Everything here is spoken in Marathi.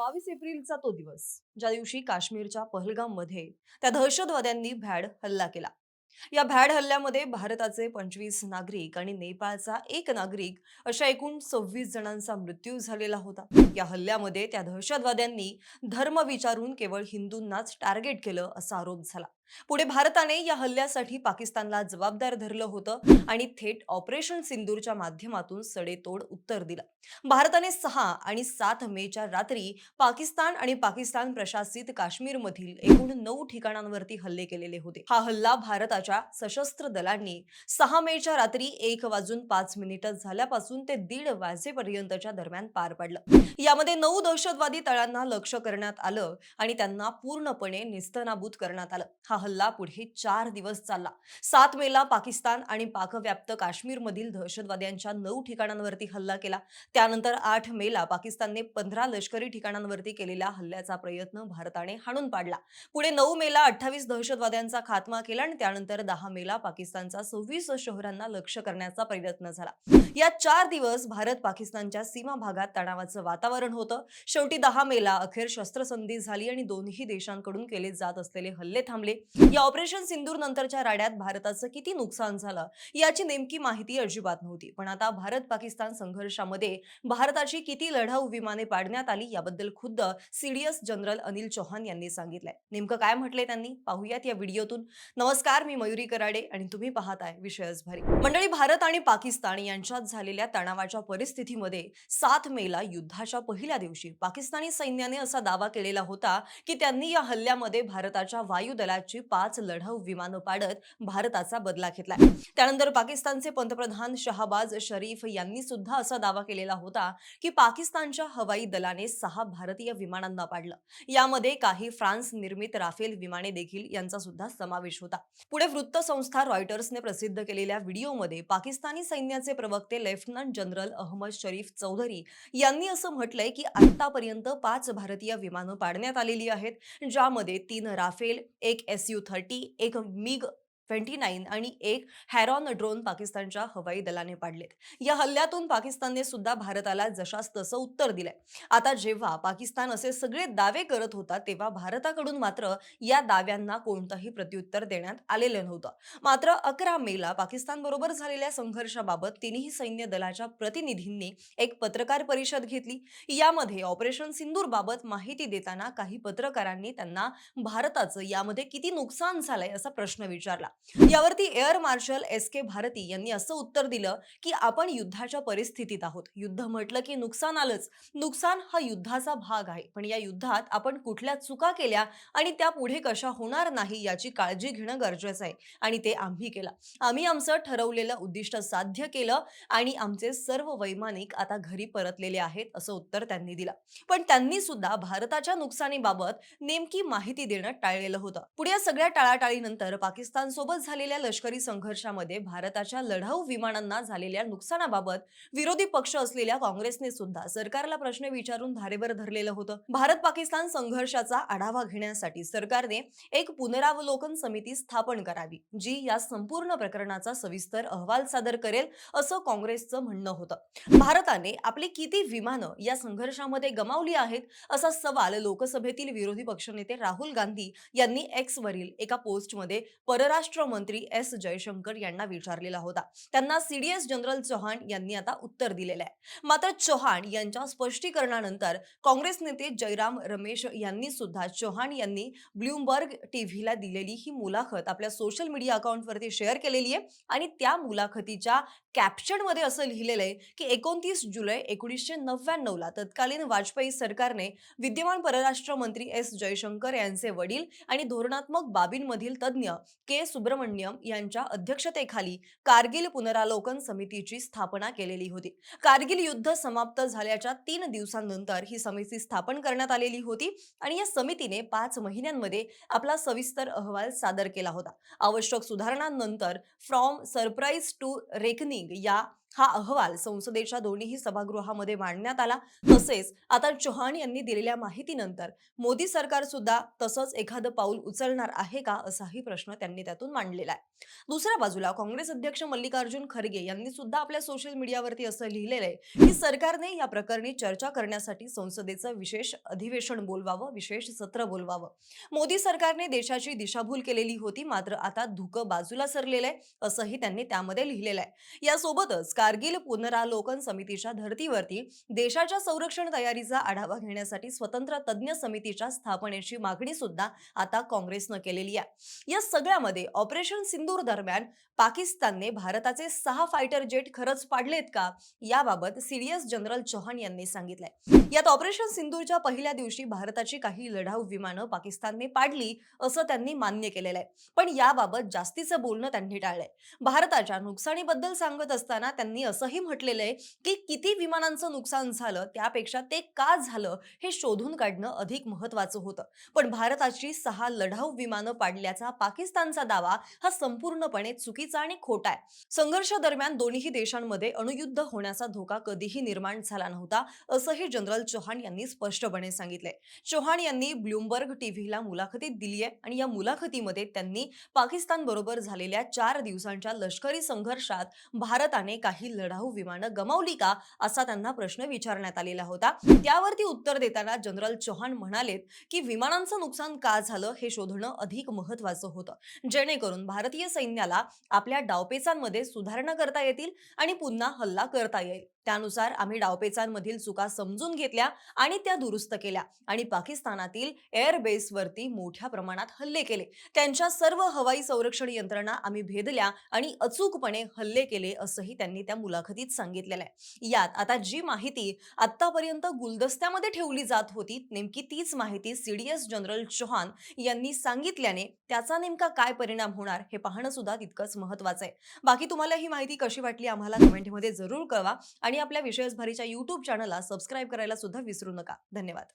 बावीस एप्रिलचा तो दिवस ज्या दिवशी काश्मीरच्या पहलगाममध्ये त्या दहशतवाद्यांनी भ्याड हल्ला केला. या भ्याड हल्ल्यामध्ये भारताचे पंचवीस नागरिक आणि नेपाळचा एक नागरिक अशा एकूण सव्वीस जणांचा मृत्यू झालेला होता. या हल्ल्यामध्ये त्या दहशतवाद्यांनी धर्म विचारून केवळ हिंदूंनाच टार्गेट केलं असा आरोप झाला. पुढे भारताने या हल्ल्यासाठी पाकिस्तानला जबाबदार धरलं होतं आणि थेट ऑपरेशन सिंदूरच्या माध्यमातून सडेतोड उत्तर दिलं. भारताने सहा आणि सात मेच्या रात्री पाकिस्तान आणि पाकिस्तान प्रशासित काश्मीरमधील एकूण नऊ ठिकाणांवरती हल्ले केलेले होते. हा हल्ला भारताच्या सशस्त्र दलांनी सहा मेच्या रात्री एक वाजून पाच मिनिटं झाल्यापासून ते दीड वाजेपर्यंतच्या दरम्यान पार पडलं. यामध्ये नऊ दहशतवादी तळांना लक्ष करण्यात आलं आणि त्यांना पूर्णपणे निस्तनाबूत करण्यात आलं. हा हल्ला पुढे चार दिवस चालला. सात मेला पाकिस्तान आणि पाकव्याप्त काश्मीरमधील दहशतवाद्यांच्या नऊ ठिकाणांवरती हल्ला केला. त्यानंतर आठ मेला पाकिस्तानने पंधरा लष्करी ठिकाणांवरती केलेल्या हल्ल्याचा प्रयत्न भारताने हाणून पाडला. पुढे नऊ मेला अठ्ठावीस दहशतवाद्यांचा खात्मा केला आणि त्यानंतर दहा मेला पाकिस्तानचा सव्वीस शहरांना लक्ष करण्याचा प्रयत्न झाला. या चार दिवस भारत पाकिस्तानच्या सीमा भागात तणावाचं वातावरण होतं. शेवटी दहा मेला अखेर शस्त्रसंधी झाली आणि दोन्ही देशांकडून केले जात असलेले हल्ले थांबले. या ऑपरेशन सिंदूर नंतरच्या राड्यात भारताचं किती नुकसान झालं याची नेमकी माहिती अजिबात नव्हती. पण आता भारत पाकिस्तान संघर्षामध्ये भारताची किती लढाऊ विमाने पाडण्यात आली याबद्दल खुद्द सीडीएस जनरल अनिल चौहान यांनी सांगितलंय. नेमकं काय म्हटलंय त्यांनी? पाहूयात या व्हिडिओतून. नमस्कार मी मयुरी कराडे आणि तुम्ही पाहताय विषयच भारी मंडळी भारत आणि पाकिस्तान यांच्यात झालेल्या तणावाच्या परिस्थितीमध्ये सात मेला युद्धाच्या पहिल्या दिवशी पाकिस्तानी सैन्याने असा दावा केलेला होता की त्यांनी या हल्ल्यामध्ये भारताच्या वायुदलाची दिवशी पाच लढाऊ विमानं पाडत भारताचा बदला घेतला त्यानंतर पाकिस्तानचे पंतप्रधान शहाबाज शरीफ यांनी सुद्धा असा दावा केलेला होता की पाकिस्तानच्या हवाई दलाने सहा भारतीय विमानांना पाडलं. यामध्ये काही फ्रान्स निर्मित राफेल विमाने देखील यांचा सुद्धा समावेश होता. पुढे वृत्तसंस्था रॉयटर्सने प्रसिद्ध केलेल्या व्हिडिओमध्ये पाकिस्तानी सैन्याचे प्रवक्ते लेफ्टनंट जनरल अहमद शरीफ चौधरी यांनी असं म्हटलंय की आतापर्यंत पाच भारतीय विमानं पाडण्यात आलेली आहेत ज्यामध्ये तीन राफेल एक एस यू थर्टी एक मिग ट्वेंटी नाईन आणि एक हॅरॉन ड्रोन पाकिस्तानच्या हवाई दलाने पाडलेत. या हल्ल्यातून पाकिस्तानने सुद्धा भारताला जशास तसं उत्तर दिलंय. आता जेव्हा पाकिस्तान असे सगळे दावे करत होता तेव्हा भारताकडून मात्र या दाव्यांना कोणतंही प्रत्युत्तर देण्यात आलेलं नव्हतं. मात्र अकरा मेला पाकिस्तान बरोबर झालेल्या संघर्षाबाबत तिन्ही सैन्य दलाच्या प्रतिनिधींनी एक पत्रकार परिषद घेतली. यामध्ये ऑपरेशन सिंदूर बाबत माहिती देताना काही पत्रकारांनी त्यांना भारताचं यामध्ये किती नुकसान झालंय? असा प्रश्न विचारला. यावरती air marshal S K Bharti यांनी असं उत्तर दिलं की आपण युद्धाच्या परिस्थितीत आहोत. युद्ध म्हटलं की नुकसान आलंच. नुकसान हा युद्धाचा भाग आहे. पण या युद्धात आपण कुठल्या चुका केल्या आणि त्या पुढे कशा होणार नाही याची काळजी घेणं गरजेचं आहे. आणि ते आम्ही केलं. आम्ही आमचं ठरवलेलं उद्दिष्ट साध्य केलं आणि आमचे सर्व वैमानिक आता घरी परतलेले आहेत असं उत्तर त्यांनी दिलं. पण त्यांनी सुद्धा भारताच्या नुकसानीबाबत नेमकी माहिती देणं टाळलेलं होतं. पुढे या सगळ्या टाळाटाळीनंतर पाकिस्तान सोबत झालेल्या लष्करी संघर्षामध्ये भारताच्या लढाऊ विमानांना झालेल्या नुकसानाबाबत विरोधी पक्ष असलेल्या काँग्रेसने सुद्धा सरकारला प्रश्न विचारून धारेवर धरलेलं होतं. भारत पाकिस्तान संघर्षाचा आढावा घेण्यासाठी सरकारने एक पुनरावलोकन समिती स्थापन करावी जी या संपूर्ण प्रकरणाचा सविस्तर अहवाल सादर करेल असं काँग्रेसचं म्हणणं होतं. भारताने आपली किती विमानं या संघर्षामध्ये गमावली आहेत असा सवाल लोकसभेतील विरोधी पक्षनेते राहुल गांधी यांनी एक्स वरील एका पोस्टमध्ये परराष्ट्र परराष्ट्र मंत्री एस. जयशंकर यांना विचारलेला होता. त्यांना सीडीएस जनरल चौहान यांनी आता उत्तर दिलेलं आहे. मात्र चौहान यांच्या स्पष्टीकरणानंतर काँग्रेस नेते जयराम रमेश यांनी सुद्धा चौहान यांनी ब्ल्यूमबर्ग टीव्हीला दिलेली ही मुलाखत आपल्या सोशल मीडिया अकाउंटवरती शेअर केलेली आहे. आणि त्या मुलाखतीच्या कॅप्शनमध्ये असं लिहिलेलं आहे की एकोणतीस जुलै एकोणीसशे नव्याण्णवला तत्कालीन वाजपेयी सरकारने विद्यमान परराष्ट्र मंत्री एस. जयशंकर यांचे वडील आणि धोरणात्मक बाबींमधील तज्ज्ञ के. सुब्रमण्यम यांच्या अध्यक्षतेखाली कारगिल पुनरावलोकन समितीची स्थापना केलेली होती. कारगिल युद्ध समाप्त झाल्याच्या तीन दिवसांनंतर ही समिती स्थापन करण्यात आलेली होती आणि या समितीने पाच महिन्यांमध्ये आपला सविस्तर अहवाल सादर केला होता. आवश्यक सुधारणांनंतर फ्रॉम सरप्राईज टू रेकनिंग या हा अहवाल संसदेच्या दोन्ही सभागृहामध्ये मांडण्यात आला. तसेच आता चौहान यांनी दिलेल्या माहितीनंतर मोदी सरकार सुद्धा तसंच एखादं पाऊल उचलणार आहे का असाही प्रश्न त्यांनी त्यातून मांडलेला आहे. दुसऱ्या बाजूला काँग्रेस अध्यक्ष मल्लिकार्जुन खरगे यांनी सुद्धा आपल्या सोशल मीडियावरती असं लिहिलेलं आहे की सरकारने या प्रकरणी चर्चा करण्यासाठी संसदेचं विशेष अधिवेशन बोलवावं विशेष सत्र बोलवावं. मोदी सरकारने देशाची दिशाभूल केलेली होती मात्र आता धुकं बाजूला सरलेलं आहे असंही त्यांनी त्यामध्ये लिहिलेलं आहे. यासोबतच कारगिल पुनरालोकन समितीच्या धर्तीवरती देशाच्या संरक्षण तयारीचा आढावा घेण्यासाठी स्वतंत्र तज्ज्ञ समितीच्या स्थापनेची मागणी सुद्धा आता काँग्रेसनं केलेली आहे. या सगळ्यामध्ये ऑपरेशन सिंदूर दरम्यान पाकिस्तानने भारताचे सहा फायटर जेट खरंच पाडलेत का? याबाबत सीडीएस जनरल चौहान यांनी सांगितलंय. यात ऑपरेशन सिंदूरच्या पहिल्या दिवशी भारताची काही लढाऊ विमानं पाकिस्तानने पाडली असं त्यांनी मान्य केलेलं आहे पण याबाबत जास्तीचं बोलणं त्यांनी टाळलंय. भारताच्या नुकसानीबद्दल सांगत असताना त्यांनी असंही म्हटलेलं आहे की किती विमानांचं नुकसान झालं त्यापेक्षा ते का झालं हे शोधून काढणं अधिक महत्वाचं होतं. पण भारताची सहा लढाऊ विमानं पाडल्याचा पाकिस्तानचा दावा हा संपूर्णपणे चुकीचा आणि खोटा आहे. संघर्ष दरम्यान दोन्ही देशांमध्ये अणुयुद्ध होण्याचा धोका कधीही निर्माण झाला नव्हता असंही जनरल चौहान यांनी स्पष्टपणे सांगितलंय. चौहान यांनी ब्लूमबर्ग टीव्हीला मुलाखतीत दिली आहे आणि या मुलाखतीमध्ये त्यांनी पाकिस्तान बरोबर झालेल्या चार दिवसांच्या लष्करी संघर्षात भारताने काही लढाऊ विमानं गमावली का असा त्यांना प्रश्न विचारण्यात आलेला होता. त्यावरती उत्तर देताना जनरल चौहान म्हणालेत की विमानांचं नुकसान का झालं हे शोधणं अधिक महत्वाचं होतं. जेणेकरून भारतीय सैन्याला आपल्या डावपेचांमध्ये सुधारणा करता येतील आणि पुन्हा हल्ला करता येईल. त्यानुसार आम्ही डावपेचांमधील चुका समजून घेतल्या आणि त्या दुरुस्त केल्या आणि पाकिस्तानातील एअरबेसवरती मोठ्या प्रमाणात हल्ले केले. त्यांच्या सर्व हवाई संरक्षण यंत्रणा आम्ही भेदल्या आणि अचूकपणे हल्ले केले असंही त्यांनी त्या मुलाखतीत सांगितलेलं आहे. यात आता जी माहिती आतापर्यंत गुलदस्त्यामध्ये ठेवली जात होती नेमकी तीच माहिती सीडीएस जनरल चौहान यांनी सांगितल्याने त्याचा नेमका काय परिणाम होणार हे पाहणं सुद्धा तितकंच महत्वाचं आहे. बाकी तुम्हाला ही माहिती कशी वाटली आम्हाला कमेंटमध्ये जरूर कळवा आणि आपल्या विषयसभरीच्या युट्यूब चॅनलला सबस्क्राईब करायला सुद्धा विसरू नका. धन्यवाद.